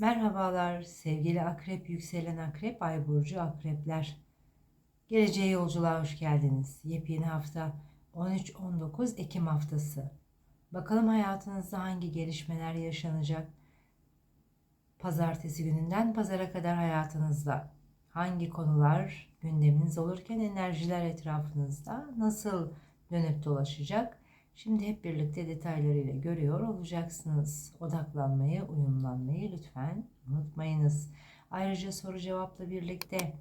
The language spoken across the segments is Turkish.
Merhabalar sevgili akrep, yükselen akrep, ay burcu akrepler. Geleceğe yolculuğa hoş geldiniz. Yepyeni hafta 13-19 Ekim haftası. Bakalım hayatınızda hangi gelişmeler yaşanacak? Pazartesi gününden pazara kadar hayatınızda hangi konular gündeminiz olurken enerjiler etrafınızda nasıl dönüp dolaşacak? Şimdi hep birlikte detaylarıyla görüyor olacaksınız. Odaklanmayı, uyumlanmayı lütfen unutmayınız. Ayrıca soru cevapla birlikte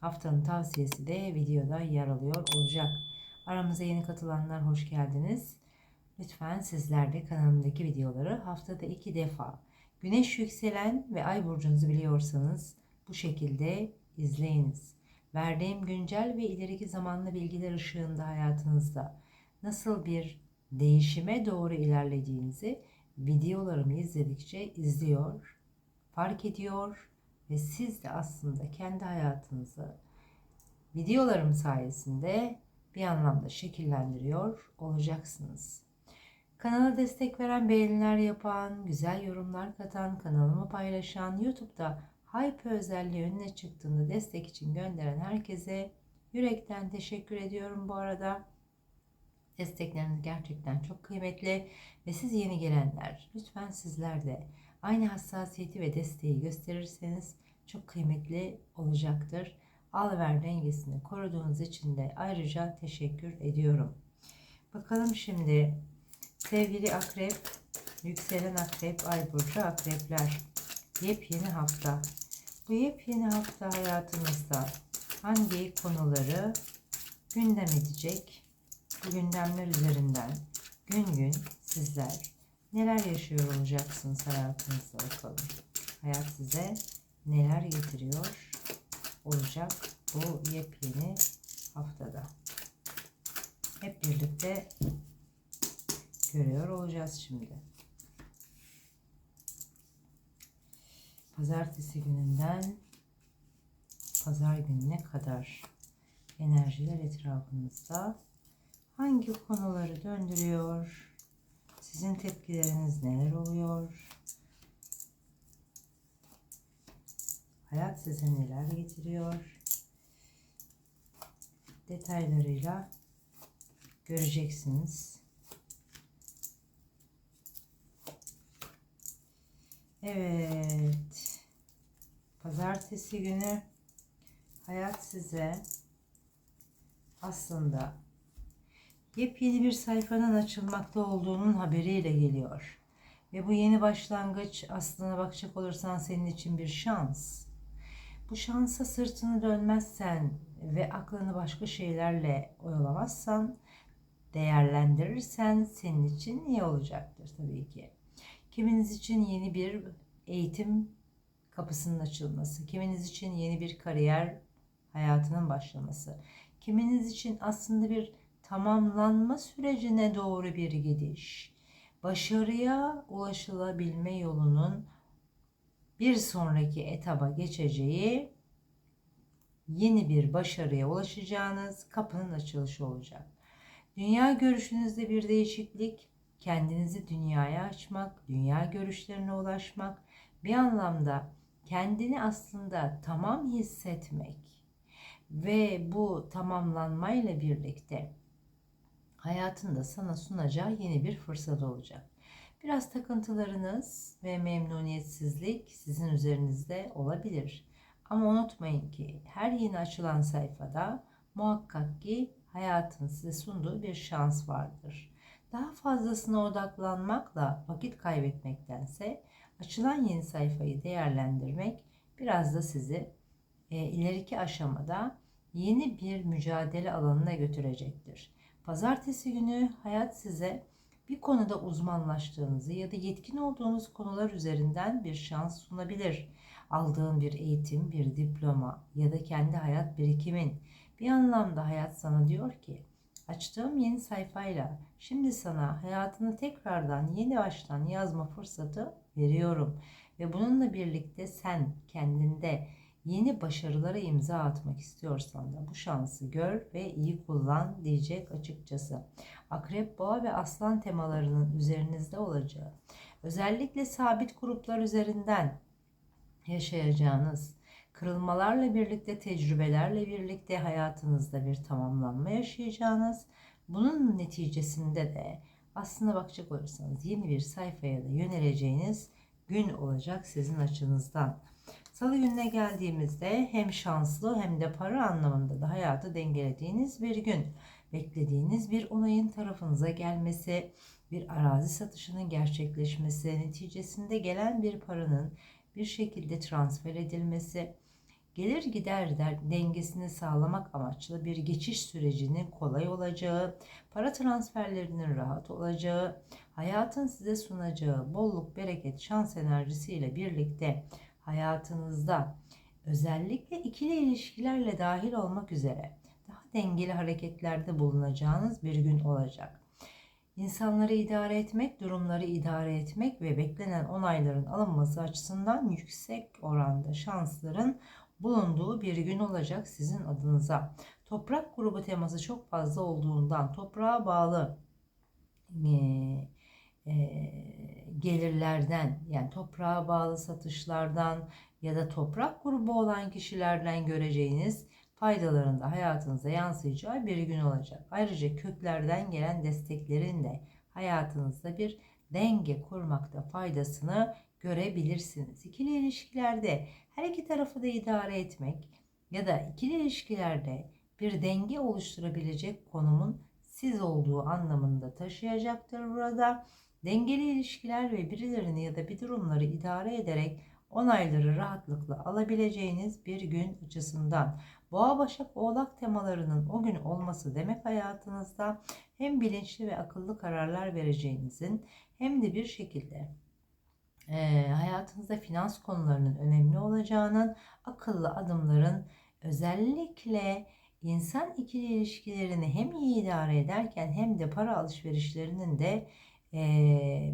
haftanın tavsiyesi de videoda yer alıyor olacak. Aramıza yeni katılanlar hoş geldiniz. Lütfen sizler de kanalımdaki videoları haftada iki defa güneş yükselen ve ay burcunuzu biliyorsanız bu şekilde izleyiniz. Verdiğim güncel ve ileriki zamanlı bilgiler ışığında hayatınızda nasıl bir değişime doğru ilerlediğinizi videolarımı izledikçe izliyor, fark ediyor ve siz de aslında kendi hayatınızı videolarım sayesinde bir anlamda şekillendiriyor olacaksınız. Kanala destek veren, beğeniler yapan, güzel yorumlar katan, kanalımı paylaşan, YouTube'da Hype özelliği önüne çıktığında destek için gönderen herkese yürekten teşekkür ediyorum bu arada. Destekleriniz gerçekten çok kıymetli ve siz yeni gelenler lütfen sizler de aynı hassasiyeti ve desteği gösterirseniz çok kıymetli olacaktır. Al ver dengesini koruduğunuz için de ayrıca teşekkür ediyorum. Bakalım şimdi sevgili akrep, yükselen akrep, ay burcu akrepler. Yepyeni hafta. Bu yepyeni hafta hayatınızda hangi konuları gündem edecek? Gündemler üzerinden gün gün sizler neler yaşıyor olacaksınız hayatınızda bakalım. Hayat size neler getiriyor olacak bu yepyeni haftada. Hep birlikte görüyor olacağız şimdi. Pazartesi gününden pazar gününe kadar enerjiler etrafınızda hangi konuları döndürüyor? Sizin tepkileriniz neler oluyor? Hayat size neler getiriyor? Detaylarıyla göreceksiniz. Evet. Pazartesi günü hayat size aslında yepyeni bir sayfanın açılmakta olduğunun haberiyle geliyor. Ve bu yeni başlangıç aslına bakacak olursan senin için bir şans. Bu şansa sırtını dönmezsen ve aklını başka şeylerle oyalamazsan, değerlendirirsen senin için iyi olacaktır tabii ki. Kiminiz için yeni bir eğitim kapısının açılması, kiminiz için yeni bir kariyer hayatının başlaması, kiminiz için aslında bir tamamlanma sürecine doğru bir gidiş, başarıya ulaşılabilme yolunun bir sonraki etaba geçeceği yeni bir başarıya ulaşacağınız kapının açılışı olacak. Dünya görüşünüzde bir değişiklik, kendinizi dünyaya açmak, dünya görüşlerine ulaşmak, bir anlamda kendini aslında tamam hissetmek ve bu tamamlanmayla birlikte hayatında sana sunacağı yeni bir fırsat olacak. Biraz takıntılarınız ve memnuniyetsizlik sizin üzerinizde olabilir. Ama unutmayın ki her yeni açılan sayfada muhakkak ki hayatın size sunduğu bir şans vardır. Daha fazlasına odaklanmakla vakit kaybetmektense açılan yeni sayfayı değerlendirmek biraz da sizi e, ileriki aşamada yeni bir mücadele alanına götürecektir. Pazartesi günü hayat size bir konuda uzmanlaştığınızı ya da yetkin olduğunuz konular üzerinden bir şans sunabilir. Aldığın bir eğitim, bir diploma ya da kendi hayat birikimin bir anlamda hayat sana diyor ki açtığım yeni sayfayla şimdi sana hayatını tekrardan yeni baştan yazma fırsatı veriyorum ve bununla birlikte sen kendinde yeni başarılara imza atmak istiyorsan da bu şansı gör ve iyi kullan diyecek açıkçası. Akrep, boğa ve aslan temalarının üzerinizde olacağı, özellikle sabit gruplar üzerinden yaşayacağınız kırılmalarla birlikte, tecrübelerle birlikte hayatınızda bir tamamlanma yaşayacağınız, bunun neticesinde de aslında bakacak olursanız yeni bir sayfaya da yöneleceğiniz gün olacak sizin açınızdan. Salı gününe geldiğimizde hem şanslı hem de para anlamında da hayatı dengelediğiniz bir gün. Beklediğiniz bir onayın tarafınıza gelmesi, bir arazi satışının gerçekleşmesi, neticesinde gelen bir paranın bir şekilde transfer edilmesi, gelir gider dengesini sağlamak amaçlı bir geçiş sürecinin kolay olacağı, para transferlerinin rahat olacağı, hayatın size sunacağı bolluk, bereket, şans enerjisiyle birlikte hayatınızda özellikle ikili ilişkilerle dahil olmak üzere daha dengeli hareketlerde bulunacağınız bir gün olacak. İnsanları idare etmek, durumları idare etmek ve beklenen onayların alınması açısından yüksek oranda şansların bulunduğu bir gün olacak sizin adınıza. Toprak grubu teması çok fazla olduğundan toprağa bağlı e, e, gelirlerden yani toprağa bağlı satışlardan ya da toprak grubu olan kişilerden göreceğiniz faydaların da hayatınıza yansıyacağı bir gün olacak. Ayrıca köklerden gelen desteklerin de hayatınızda bir denge kurmakta faydasını görebilirsiniz. İkili ilişkilerde her iki tarafı da idare etmek ya da ikili ilişkilerde bir denge oluşturabilecek konumun siz olduğu anlamında taşıyacaktır burada. Dengeli ilişkiler ve birilerini ya da bir durumları idare ederek onayları rahatlıkla alabileceğiniz bir gün açısından. Boğa Başak Oğlak temalarının o gün olması demek hayatınızda hem bilinçli ve akıllı kararlar vereceğinizin hem de bir şekilde e, hayatınızda finans konularının önemli olacağının, akıllı adımların özellikle insan ikili ilişkilerini hem iyi idare ederken hem de para alışverişlerinin de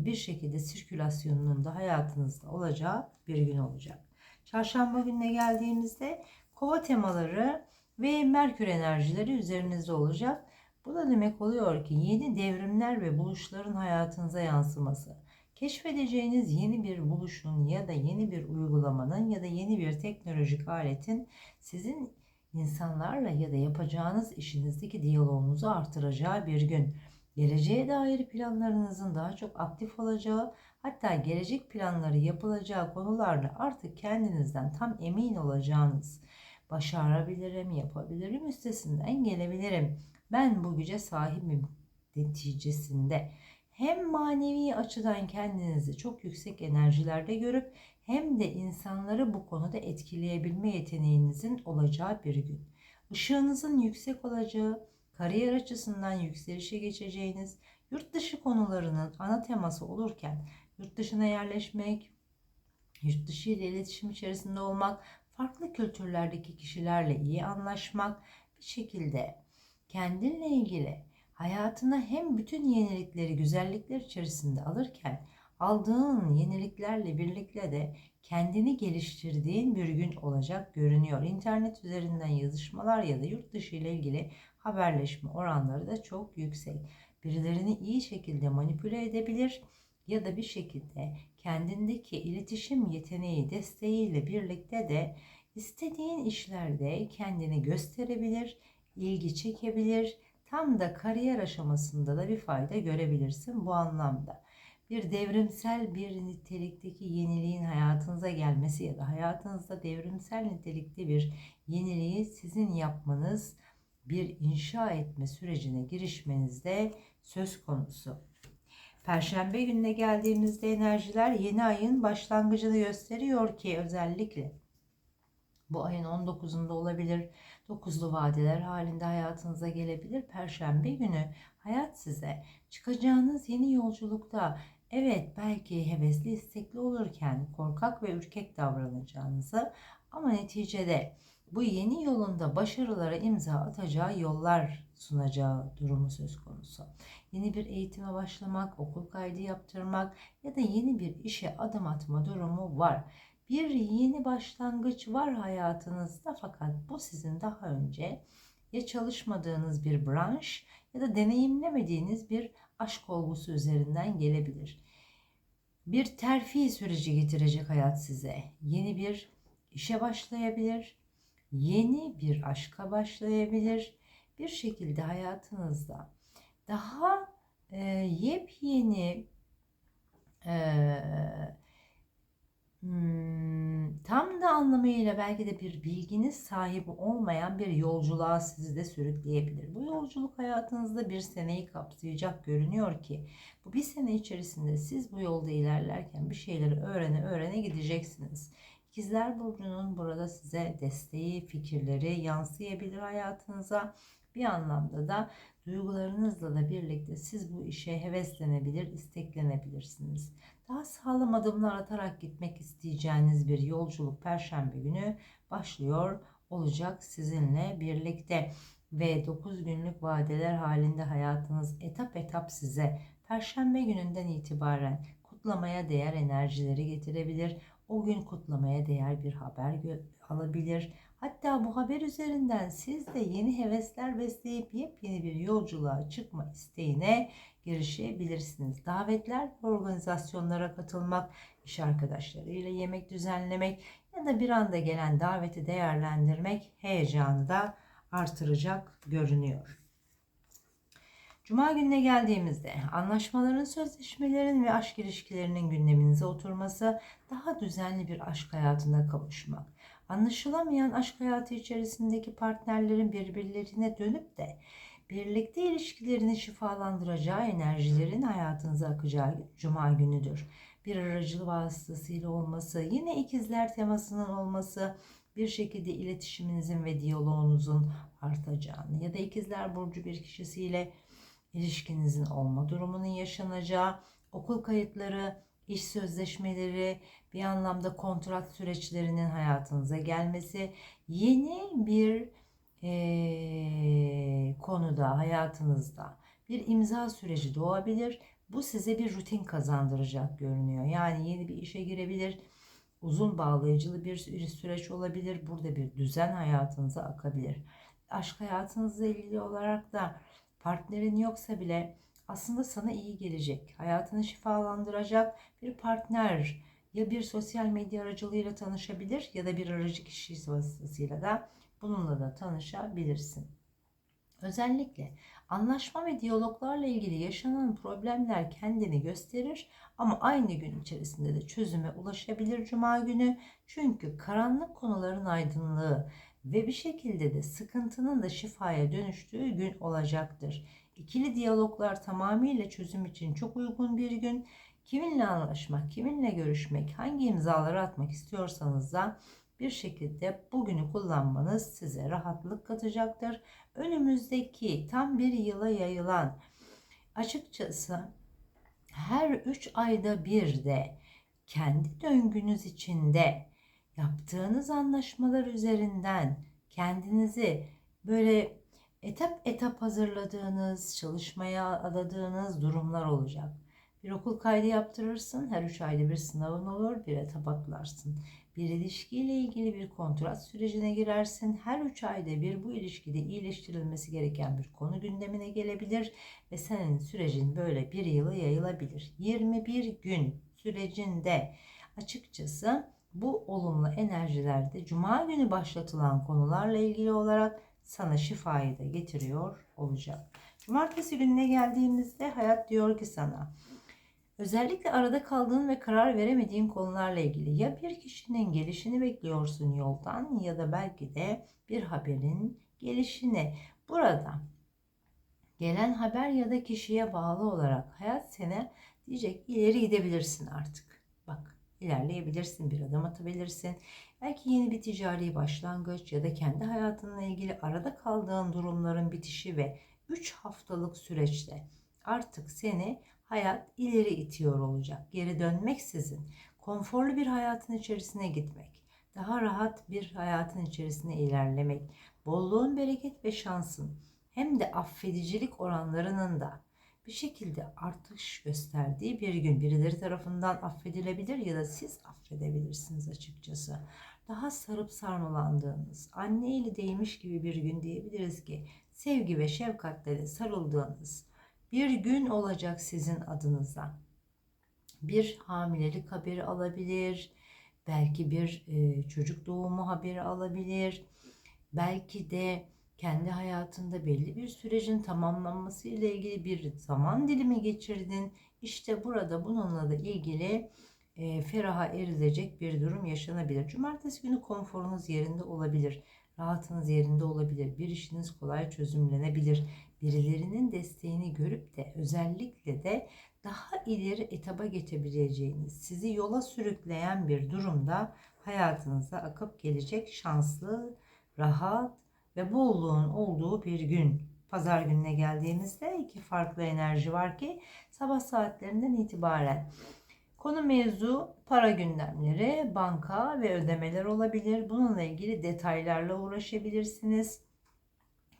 bir şekilde sirkülasyonunun da hayatınızda olacağı bir gün olacak. Çarşamba gününe geldiğimizde kova temaları ve merkür enerjileri üzerinizde olacak. Bu da demek oluyor ki yeni devrimler ve buluşların hayatınıza yansıması keşfedeceğiniz yeni bir buluşun ya da yeni bir uygulamanın ya da yeni bir teknolojik aletin sizin insanlarla ya da yapacağınız işinizdeki diyaloğunuzu artıracağı bir gün. Geleceğe dair planlarınızın daha çok aktif olacağı, hatta gelecek planları yapılacağı konularla artık kendinizden tam emin olacağınız, başarabilirim, yapabilirim, üstesinden gelebilirim. Ben bu güce sahibim neticesinde hem manevi açıdan kendinizi çok yüksek enerjilerde görüp hem de insanları bu konuda etkileyebilme yeteneğinizin olacağı bir gün. Işığınızın yüksek olacağı, kariyer açısından yükselişe geçeceğiniz, yurt dışı konularının ana teması olurken yurt dışına yerleşmek, yurt dışı ile iletişim içerisinde olmak, farklı kültürlerdeki kişilerle iyi anlaşmak, bir şekilde kendinle ilgili hayatına hem bütün yenilikleri güzellikler içerisinde alırken aldığın yeniliklerle birlikte de kendini geliştirdiğin bir gün olacak görünüyor. İnternet üzerinden yazışmalar ya da yurt dışı ile ilgili haberleşme oranları da çok yüksek. Birilerini iyi şekilde manipüle edebilir ya da bir şekilde kendindeki iletişim yeteneği desteğiyle birlikte de istediğin işlerde kendini gösterebilir, ilgi çekebilir Tam da kariyer aşamasında da bir fayda görebilirsin bu anlamda. Bir devrimsel bir nitelikteki yeniliğin hayatınıza gelmesi ya da hayatınızda devrimsel nitelikte bir yeniliği sizin yapmanız, bir inşa etme sürecine girişmenizde söz konusu. Perşembe gününe geldiğimizde enerjiler yeni ayın başlangıcını gösteriyor ki özellikle bu ayın 19'unda olabilir. Dokuzlu vadeler halinde hayatınıza gelebilir. Perşembe günü hayat size çıkacağınız yeni yolculukta evet belki hevesli istekli olurken korkak ve ürkek davranacağınızı ama neticede bu yeni yolunda başarılara imza atacağı yollar sunacağı durumu söz konusu. Yeni bir eğitime başlamak, okul kaydı yaptırmak ya da yeni bir işe adım atma durumu var bir yeni başlangıç var hayatınızda fakat bu sizin daha önce ya çalışmadığınız bir branş ya da deneyimlemediğiniz bir aşk olgusu üzerinden gelebilir. bir terfi süreci getirecek hayat size. Yeni bir işe başlayabilir, yeni bir aşka başlayabilir. Bir şekilde hayatınızda daha e, yepyeni e, hmm, tam da anlamıyla belki de bir bilginiz sahibi olmayan bir yolculuğa sizi de sürükleyebilir. Bu yolculuk hayatınızda bir seneyi kapsayacak görünüyor ki bu bir sene içerisinde siz bu yolda ilerlerken bir şeyleri öğrene öğrene gideceksiniz. İkizler Burcu'nun burada size desteği, fikirleri yansıyabilir hayatınıza. Bir anlamda da duygularınızla da birlikte siz bu işe heveslenebilir, isteklenebilirsiniz. Daha sağlam adımlar atarak gitmek isteyeceğiniz bir yolculuk Perşembe günü başlıyor olacak sizinle birlikte ve 9 günlük vadeler halinde hayatınız etap etap size Perşembe gününden itibaren kutlamaya değer enerjileri getirebilir. O gün kutlamaya değer bir haber alabilir. Hatta bu haber üzerinden siz de yeni hevesler besleyip yepyeni bir yolculuğa çıkma isteğine girişebilirsiniz. Davetler ve organizasyonlara katılmak, iş arkadaşlarıyla yemek düzenlemek ya da bir anda gelen daveti değerlendirmek heyecanı da artıracak görünüyor. Cuma gününe geldiğimizde anlaşmaların, sözleşmelerin ve aşk ilişkilerinin gündeminize oturması, daha düzenli bir aşk hayatına kavuşmak, anlaşılamayan aşk hayatı içerisindeki partnerlerin birbirlerine dönüp de birlikte ilişkilerini şifalandıracağı enerjilerin hayatınıza akacağı cuma günüdür. Bir aracılık vasıtasıyla olması, yine ikizler temasının olması, bir şekilde iletişiminizin ve diyaloğunuzun artacağını ya da ikizler burcu bir kişisiyle ilişkinizin olma durumunun yaşanacağı, okul kayıtları, iş sözleşmeleri, bir anlamda kontrat süreçlerinin hayatınıza gelmesi, yeni bir e, konuda hayatınızda bir imza süreci doğabilir. Bu size bir rutin kazandıracak görünüyor. Yani yeni bir işe girebilir, uzun bağlayıcılı bir süreç olabilir. Burada bir düzen hayatınıza akabilir. Aşk hayatınızla ilgili olarak da partnerin yoksa bile aslında sana iyi gelecek, hayatını şifalandıracak bir partner ya bir sosyal medya aracılığıyla tanışabilir ya da bir aracı kişi vasıtasıyla da bununla da tanışabilirsin. Özellikle anlaşma ve diyaloglarla ilgili yaşanan problemler kendini gösterir ama aynı gün içerisinde de çözüme ulaşabilir cuma günü. Çünkü karanlık konuların aydınlığı ve bir şekilde de sıkıntının da şifaya dönüştüğü gün olacaktır. İkili diyaloglar tamamıyla çözüm için çok uygun bir gün. Kiminle anlaşmak, kiminle görüşmek, hangi imzaları atmak istiyorsanız da bir şekilde bugünü kullanmanız size rahatlık katacaktır. Önümüzdeki tam bir yıla yayılan açıkçası her 3 ayda bir de kendi döngünüz içinde yaptığınız anlaşmalar üzerinden kendinizi böyle etap etap hazırladığınız, çalışmaya adadığınız durumlar olacak. Bir okul kaydı yaptırırsın, her üç ayda bir sınavın olur, bir etap atlarsın. Bir ilişkiyle ilgili bir kontrat sürecine girersin. Her üç ayda bir bu ilişkide iyileştirilmesi gereken bir konu gündemine gelebilir ve senin sürecin böyle bir yılı yayılabilir. 21 gün sürecinde açıkçası bu olumlu enerjilerde cuma günü başlatılan konularla ilgili olarak sana şifayı da getiriyor olacak. Cumartesi gününe geldiğimizde hayat diyor ki sana özellikle arada kaldığın ve karar veremediğin konularla ilgili ya bir kişinin gelişini bekliyorsun yoldan ya da belki de bir haberin gelişini. Burada gelen haber ya da kişiye bağlı olarak hayat sene diyecek ileri gidebilirsin artık. Bak ilerleyebilirsin, bir adım atabilirsin. Belki yeni bir ticari başlangıç ya da kendi hayatınla ilgili arada kaldığın durumların bitişi ve 3 haftalık süreçte artık seni hayat ileri itiyor olacak. Geri dönmeksizin konforlu bir hayatın içerisine gitmek, daha rahat bir hayatın içerisine ilerlemek, bolluğun, bereket ve şansın hem de affedicilik oranlarının da bir şekilde artış gösterdiği bir gün birileri tarafından affedilebilir ya da siz affedebilirsiniz açıkçası. Daha sarıp sarmalandığınız, anne eli değmiş gibi bir gün diyebiliriz ki sevgi ve şefkatle sarıldığınız bir gün olacak sizin adınıza. bir hamilelik haberi alabilir. Belki bir çocuk doğumu haberi alabilir. Belki de kendi hayatında belli bir sürecin tamamlanması ile ilgili bir zaman dilimi geçirdin. İşte burada bununla da ilgili e, feraha erilecek bir durum yaşanabilir. Cumartesi günü konforunuz yerinde olabilir. Rahatınız yerinde olabilir. Bir işiniz kolay çözümlenebilir. Birilerinin desteğini görüp de özellikle de daha ileri etaba geçebileceğiniz, sizi yola sürükleyen bir durumda hayatınıza akıp gelecek şanslı, rahat ve bolluğun olduğu bir gün. Pazar gününe geldiğimizde iki farklı enerji var ki sabah saatlerinden itibaren Konu mevzu para gündemleri, banka ve ödemeler olabilir. Bununla ilgili detaylarla uğraşabilirsiniz.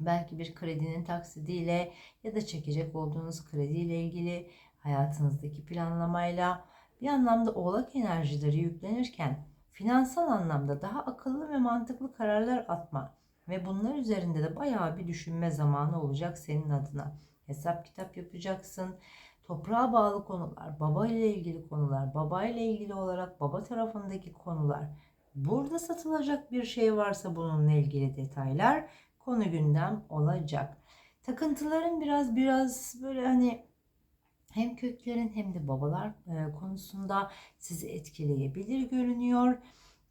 Belki bir kredinin taksidiyle ya da çekecek olduğunuz krediyle ilgili hayatınızdaki planlamayla bir anlamda oğlak enerjileri yüklenirken finansal anlamda daha akıllı ve mantıklı kararlar atma ve bunlar üzerinde de bayağı bir düşünme zamanı olacak senin adına. Hesap kitap yapacaksın toprağa bağlı konular, baba ile ilgili konular, baba ile ilgili olarak baba tarafındaki konular, burada satılacak bir şey varsa bununla ilgili detaylar konu gündem olacak. Takıntıların biraz biraz böyle hani hem köklerin hem de babalar e, konusunda sizi etkileyebilir görünüyor.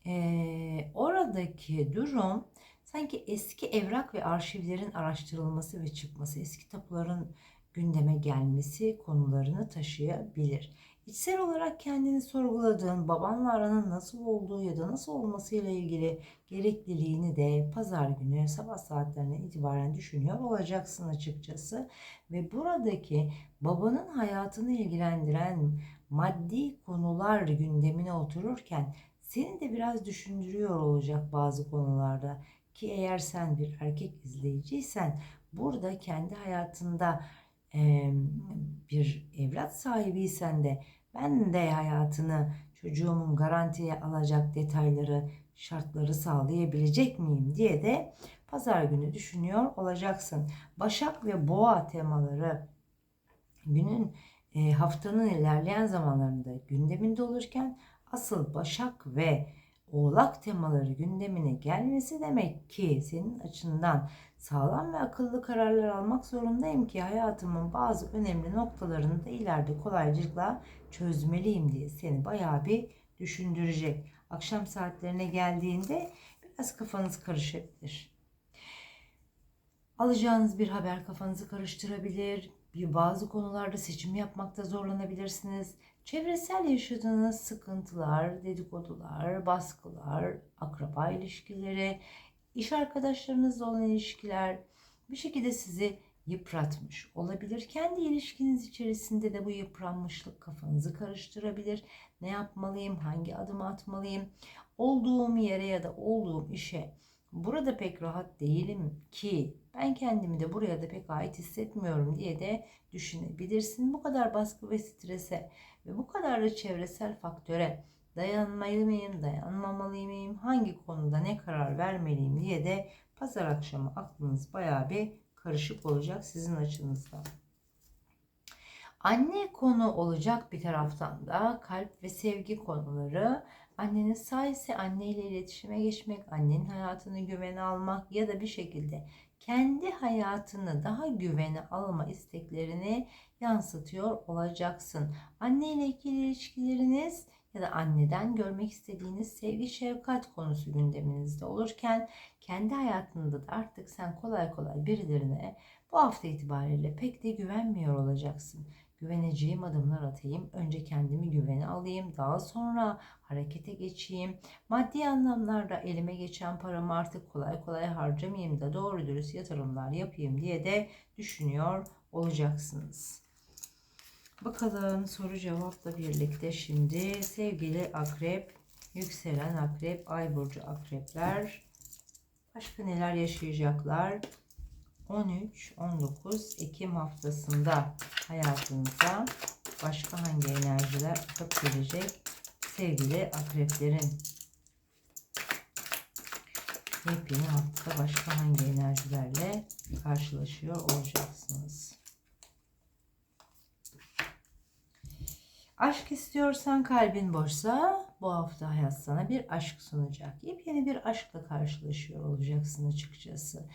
E, oradaki durum sanki eski evrak ve arşivlerin araştırılması ve çıkması, eski tapuların gündeme gelmesi konularını taşıyabilir. İçsel olarak kendini sorguladığın, babanla aranın nasıl olduğu ya da nasıl olması ile ilgili gerekliliğini de pazar günü sabah saatlerine itibaren düşünüyor olacaksın açıkçası. Ve buradaki babanın hayatını ilgilendiren maddi konular gündemine otururken seni de biraz düşündürüyor olacak bazı konularda. Ki eğer sen bir erkek izleyiciysen burada kendi hayatında bir evlat sahibiysen de ben de hayatını çocuğumun garantiye alacak detayları, şartları sağlayabilecek miyim diye de pazar günü düşünüyor olacaksın. Başak ve boğa temaları günün haftanın ilerleyen zamanlarında gündeminde olurken asıl Başak ve Oğlak temaları gündemine gelmesi demek ki senin açından sağlam ve akıllı kararlar almak zorundayım ki hayatımın bazı önemli noktalarını da ileride kolaylıkla çözmeliyim diye seni bayağı bir düşündürecek. Akşam saatlerine geldiğinde biraz kafanız karışabilir. Alacağınız bir haber kafanızı karıştırabilir. Bir bazı konularda seçim yapmakta zorlanabilirsiniz. Çevresel yaşadığınız sıkıntılar, dedikodular, baskılar, akraba ilişkileri, iş arkadaşlarınızla olan ilişkiler bir şekilde sizi yıpratmış olabilir. Kendi ilişkiniz içerisinde de bu yıpranmışlık kafanızı karıştırabilir. Ne yapmalıyım, hangi adımı atmalıyım, olduğum yere ya da olduğum işe burada pek rahat değilim ki ben kendimi de buraya da pek ait hissetmiyorum diye de düşünebilirsin. Bu kadar baskı ve strese ve bu kadar da çevresel faktöre dayanmalı mıyım, dayanmamalı mıyım, hangi konuda ne karar vermeliyim diye de pazar akşamı aklınız bayağı bir karışık olacak sizin açınızdan. Anne konu olacak bir taraftan da kalp ve sevgi konuları. Annenin sağ ise anneyle iletişime geçmek, annenin hayatını güvene almak ya da bir şekilde kendi hayatını daha güvene alma isteklerini yansıtıyor olacaksın. Anne ile ikili ilişkileriniz ya da anneden görmek istediğiniz sevgi şefkat konusu gündeminizde olurken kendi hayatında da artık sen kolay kolay birilerine bu hafta itibariyle pek de güvenmiyor olacaksın. Güveneceğim adımlar atayım. Önce kendimi güvene alayım. Daha sonra harekete geçeyim. Maddi anlamlarda elime geçen paramı artık kolay kolay harcamayayım da doğru dürüst yatırımlar yapayım diye de düşünüyor olacaksınız. Bakalım soru cevapla birlikte şimdi sevgili akrep, yükselen akrep, ay burcu akrepler başka neler yaşayacaklar? 13-19 Ekim haftasında hayatınıza başka hangi enerjiler akıp gelecek sevgili akreplerin? Yepyeni haftada başka hangi enerjilerle karşılaşıyor olacaksınız? Aşk istiyorsan kalbin boşsa bu hafta hayat sana bir aşk sunacak. Yepyeni bir aşkla karşılaşıyor olacaksın açıkçası.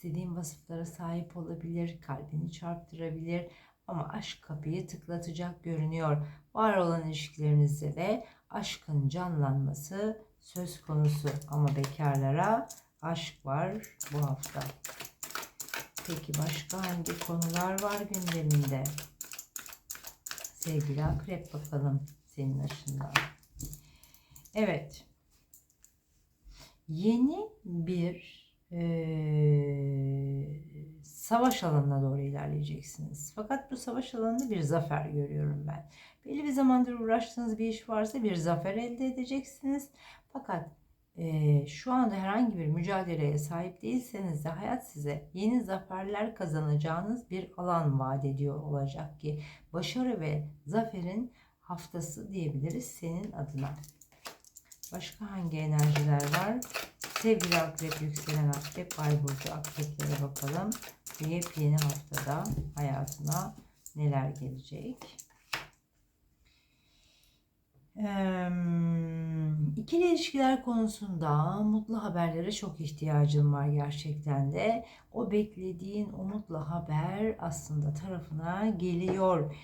İstediğin vasıflara sahip olabilir, kalbini çarptırabilir ama aşk kapıyı tıklatacak görünüyor. Var olan ilişkilerinizde de aşkın canlanması söz konusu ama bekarlara aşk var bu hafta. Peki başka hangi konular var gündeminde? Sevgili akrep bakalım senin açından. Evet. Yeni bir eee, savaş alanına doğru ilerleyeceksiniz. Fakat bu savaş alanında bir zafer görüyorum ben. Belli bir zamandır uğraştığınız bir iş varsa bir zafer elde edeceksiniz. Fakat eee, şu anda herhangi bir mücadeleye sahip değilseniz de hayat size yeni zaferler kazanacağınız bir alan vaat ediyor olacak ki başarı ve zaferin haftası diyebiliriz senin adına. Başka hangi enerjiler var? Sevgili akrep, yükselen akrep, ay burcu akreplere bakalım. Bu yepyeni haftada hayatına neler gelecek? Eee, İkili ilişkiler konusunda mutlu haberlere çok ihtiyacın var gerçekten de. O beklediğin o mutlu haber aslında tarafına geliyor.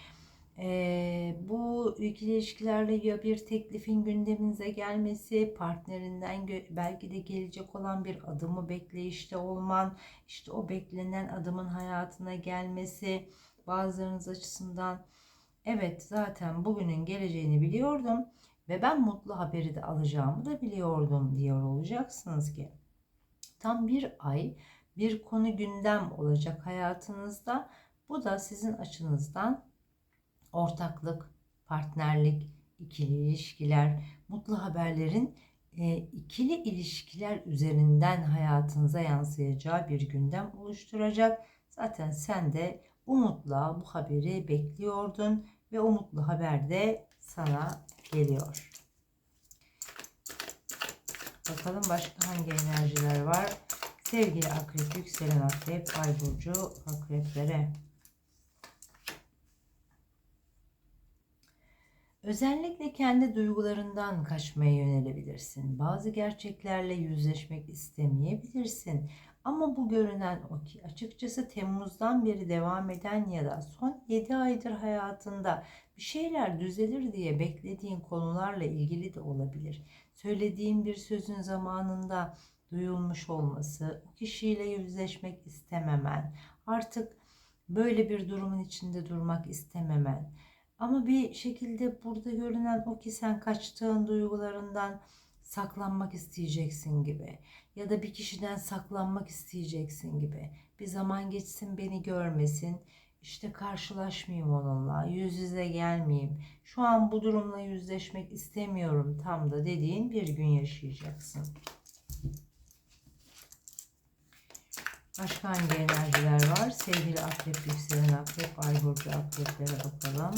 Ee, bu ikili ilişkilerle ya bir teklifin gündeminize gelmesi, partnerinden belki de gelecek olan bir adımı bekleyişte olman, işte o beklenen adımın hayatına gelmesi, bazılarınız açısından evet zaten bugünün geleceğini biliyordum ve ben mutlu haberi de alacağımı da biliyordum diyor olacaksınız ki. Tam bir ay bir konu gündem olacak hayatınızda. Bu da sizin açınızdan ortaklık, partnerlik, ikili ilişkiler, mutlu haberlerin e, ikili ilişkiler üzerinden hayatınıza yansıyacağı bir gündem oluşturacak. Zaten sen de umutla bu haberi bekliyordun ve o mutlu haber de sana geliyor. Bakalım başka hangi enerjiler var? Sevgili akrep, yükselen akrep, ay burcu akreplere. Özellikle kendi duygularından kaçmaya yönelebilirsin. Bazı gerçeklerle yüzleşmek istemeyebilirsin. Ama bu görünen o ki açıkçası Temmuz'dan beri devam eden ya da son 7 aydır hayatında bir şeyler düzelir diye beklediğin konularla ilgili de olabilir. Söylediğin bir sözün zamanında duyulmuş olması, o kişiyle yüzleşmek istememen, artık böyle bir durumun içinde durmak istememen, ama bir şekilde burada görünen o ki sen kaçtığın duygularından saklanmak isteyeceksin gibi ya da bir kişiden saklanmak isteyeceksin gibi. Bir zaman geçsin beni görmesin. işte karşılaşmayayım onunla, yüz yüze gelmeyeyim. Şu an bu durumla yüzleşmek istemiyorum tam da dediğin bir gün yaşayacaksın. Başka hangi enerjiler var? Sevgili akrep, yükselen akrep, ay burcu akreplere bakalım.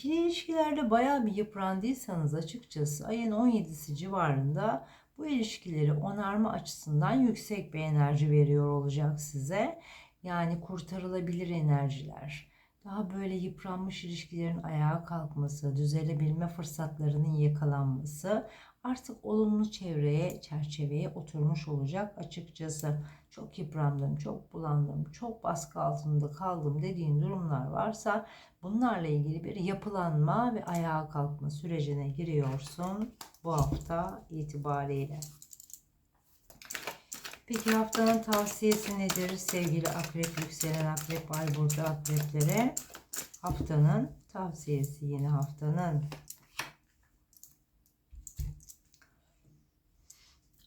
İkili ilişkilerde bayağı bir yıprandıysanız açıkçası ayın 17'si civarında bu ilişkileri onarma açısından yüksek bir enerji veriyor olacak size. Yani kurtarılabilir enerjiler. Daha böyle yıpranmış ilişkilerin ayağa kalkması, düzelebilme fırsatlarının yakalanması artık olumlu çevreye, çerçeveye oturmuş olacak açıkçası. Çok yıprandım, çok bulandım, çok baskı altında kaldım dediğin durumlar varsa bunlarla ilgili bir yapılanma ve ayağa kalkma sürecine giriyorsun bu hafta itibariyle. Peki haftanın tavsiyesi nedir sevgili akrep, yükselen akrep, ay burcu akreplere? Haftanın tavsiyesi yeni haftanın.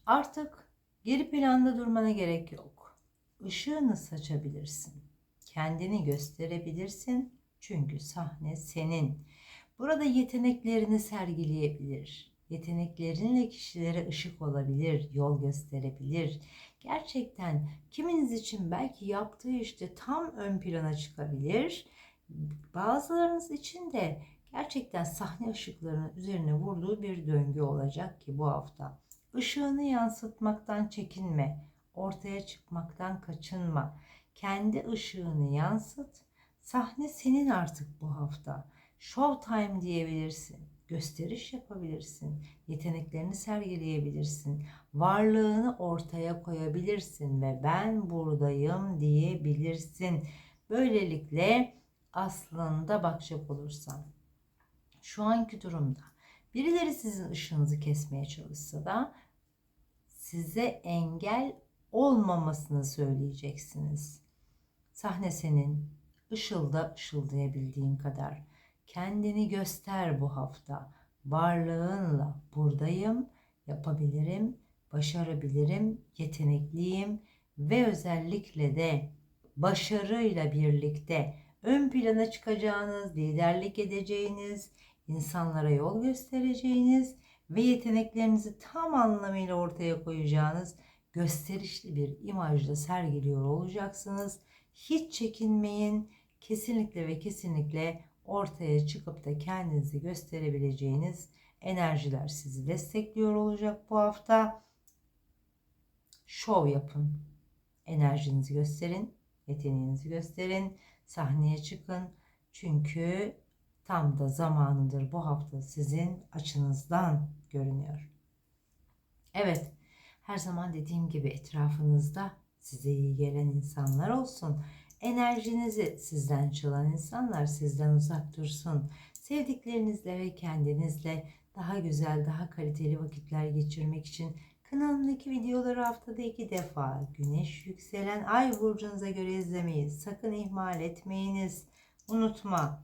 Artık geri planda durmana gerek yok. Işığını saçabilirsin. Kendini gösterebilirsin. Çünkü sahne senin. Burada yeteneklerini sergileyebilir. Yeteneklerinle kişilere ışık olabilir, yol gösterebilir. Gerçekten kiminiz için belki yaptığı işte tam ön plana çıkabilir. Bazılarınız için de gerçekten sahne ışıklarının üzerine vurduğu bir döngü olacak ki bu hafta. Işığını yansıtmaktan çekinme, ortaya çıkmaktan kaçınma. Kendi ışığını yansıt. Sahne senin artık bu hafta. Showtime diyebilirsin. Gösteriş yapabilirsin. Yeteneklerini sergileyebilirsin. Varlığını ortaya koyabilirsin ve ben buradayım diyebilirsin. Böylelikle aslında bakacak olursan şu anki durumda birileri sizin ışığınızı kesmeye çalışsa da size engel olmamasını söyleyeceksiniz. Sahne senin. Işılda ışıldayabildiğin kadar. Kendini göster bu hafta. Varlığınla buradayım, yapabilirim, başarabilirim, yetenekliyim ve özellikle de başarıyla birlikte ön plana çıkacağınız, liderlik edeceğiniz, insanlara yol göstereceğiniz ve yeteneklerinizi tam anlamıyla ortaya koyacağınız gösterişli bir imajda sergiliyor olacaksınız. Hiç çekinmeyin. Kesinlikle ve kesinlikle ortaya çıkıp da kendinizi gösterebileceğiniz enerjiler sizi destekliyor olacak bu hafta. Şov yapın. Enerjinizi gösterin, yeteneğinizi gösterin, sahneye çıkın. Çünkü tam da zamanıdır bu hafta sizin açınızdan görünüyor. Evet, her zaman dediğim gibi etrafınızda size iyi gelen insanlar olsun. Enerjinizi sizden çalan insanlar sizden uzak dursun. Sevdiklerinizle ve kendinizle daha güzel, daha kaliteli vakitler geçirmek için kanalımdaki videoları haftada iki defa güneş yükselen ay burcunuza göre izlemeyi sakın ihmal etmeyiniz. Unutma,